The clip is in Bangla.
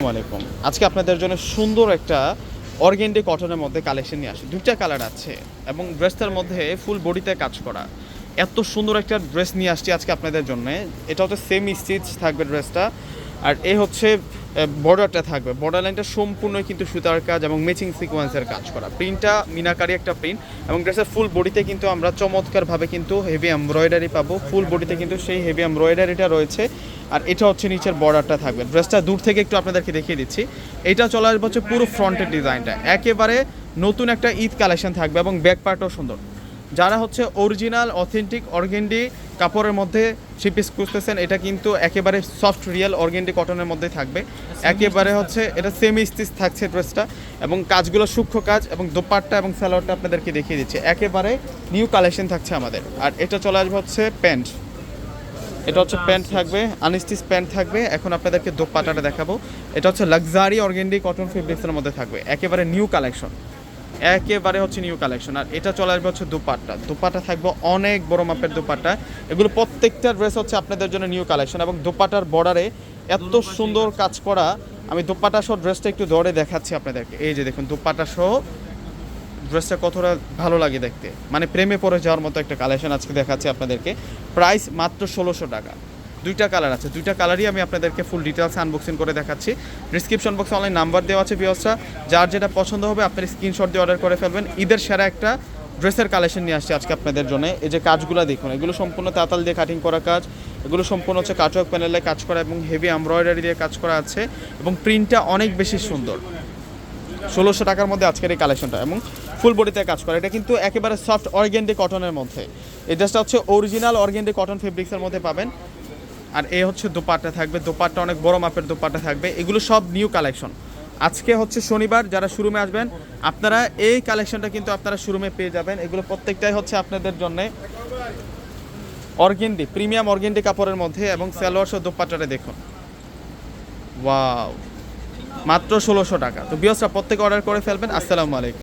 আসসালামু আলাইকুম। আজকে আপনাদের জন্য সুন্দর একটা অর্গেন্ডি কটনের মধ্যে কালেকশন নিয়ে আসি। দুইটা কালার আছে এবং ড্রেসটার মধ্যে ফুল বডিতে কাজ করা। এত সুন্দর একটা ড্রেস নিয়ে আসছি আজকে আপনাদের জন্য। এটা হচ্ছে সেম স্টিচ থাকবে ড্রেসটা। আর এ হচ্ছে বর্ডারটা থাকবে। বর্ডার লাইনটা সম্পূর্ণ কিন্তু সুতার কাজ এবং ম্যাচিং সিকোয়েন্সের কাজ করা। প্রিন্টটা মিনাকারি একটা প্রিন্ট এবং ড্রেসের ফুল বডিতে কিন্তু আমরা চমৎকারভাবে কিন্তু হেভি এমব্রয়ডারি পাবো। ফুল বডিতে কিন্তু সেই হেভি এমব্রয়ডারিটা রয়েছে। আর এটা হচ্ছে নিচের বর্ডারটা থাকবে। ড্রেসটা দূর থেকে একটু আপনাদেরকে দেখিয়ে দিচ্ছি। এটা চলে আসবে হচ্ছে পুরো ফ্রন্টের ডিজাইনটা একেবারে নতুন একটা ঈদ কালেকশন থাকবে এবং ব্যাক পার্টও সুন্দর। যারা হচ্ছে অরিজিনাল অথেন্টিক অর্গেন্ডি কাপড়ের মধ্যে থ্রি পিস খুঁজতেছেন, এটা কিন্তু একেবারে সফট রিয়েল অর্গেন্ডি কটনের মধ্যে থাকবে। একেবারে হচ্ছে এটা সেমি স্টিচ থাকছে ড্রেসটা এবং কাজগুলো সূক্ষ্ম কাজ এবং দোপাট্টা এবং স্যালোয়ারটা আপনাদেরকে দেখিয়ে দিচ্ছে। একেবারে নিউ কালেকশন থাকছে আমাদের। আর এটা চলে আসবে হচ্ছে প্যান্ট এটা হচ্ছে প্যান্ট থাকবে আনস্টিচ প্যান্ট থাকবে। এখন আপনাদেরকে দোপাটাটা দেখাবো। এটা হচ্ছে লাক্সারি অর্গেন্ডি কটন ফেব্রিক্সের মধ্যে থাকবে। একেবারে নিউ কালেকশন। একেবারে হচ্ছে নিউ কালেকশন। আর এটা চলে আসবে হচ্ছে দুপাট্টা। দুপাট্টা থাকবে অনেক বড় মাপের দুপাট্টা। এগুলো প্রত্যেকটা ড্রেস হচ্ছে আপনাদের জন্য নিউ কালেকশন এবং দুপাটার বর্ডারে এত সুন্দর কাজ করা। আমি দুপাটা সহ ড্রেসটা একটু দৌড়ে দেখাচ্ছি আপনাদেরকে। এই যে দেখুন দুপাটা সহ ড্রেসটা কতটা ভালো লাগে দেখতে? মানে প্রেমে পড়ে যাওয়ার মতো একটা কালেকশন আজকে দেখাচ্ছি আপনাদেরকে। প্রাইস মাত্র ষোলোশো টাকা। দুইটা কালার আছে। দুইটা কালারই আমি আপনাদেরকে ফুল ডিটেলস আনবক্সিং করে দেখাচ্ছি। ডিসক্রিপশন বক্সে অনলাইন নাম্বার দেওয়া আছে ভিওসরা যার যেটা পছন্দ হবে আপনার স্ক্রিনশট দিয়ে অর্ডার করে ফেলবেন। ঈদের সেরা একটা ড্রেসের কালেকশন নিয়ে আসছি আজকে আপনাদের জন্য। এই যে কাজগুলো দেখুন, এগুলো সম্পূর্ণ তাতাল দিয়ে কাটিং করা কাজ। এগুলো সম্পূর্ণ হচ্ছে কাটওয়ার্ক প্যানেলে কাজ করা এবং হেভি এমব্রয়ডারি দিয়ে কাজ করা আছে এবং প্রিন্টটা অনেক বেশি সুন্দর। ষোলোশো টাকার মধ্যে আজকের এই কালেকশনটা এবং ফুল বডিতে কাজ করে। এটা কিন্তু একেবারে সফট অর্গেন্ডি কটনের মধ্যে। এই ড্রেসটা হচ্ছে অরিজিনাল অর্গেন্ডি কটন ফেব্রিক্সের মধ্যে পাবেন। আর এ হচ্ছে দোপাট্টা থাকবে। দোপাট্টা অনেক বড় মাপের দোপাট্টা থাকবে। এগুলো সব নিউ কালেকশন আজকে হচ্ছে শনিবার, যারা শোরুমে আসবেন, আপনারা এই কালেকশনটা কিন্তু আপনারা শোরুমে পেয়ে যাবেন। এগুলো প্রত্যেকটাই হচ্ছে আপনাদের জন্যে অর্গেন্ডি প্রিমিয়াম অর্গেন্ডি কাপড়ের মধ্যে এবং সালোয়ার সহ দোপাট্টাটা দেখুন। ওয়াও মাত্র ষোলোশো টাকা। তো বিয়সরা প্রত্যেকে অর্ডার করে ফেলবেন। আসসালামু আলাইকুম।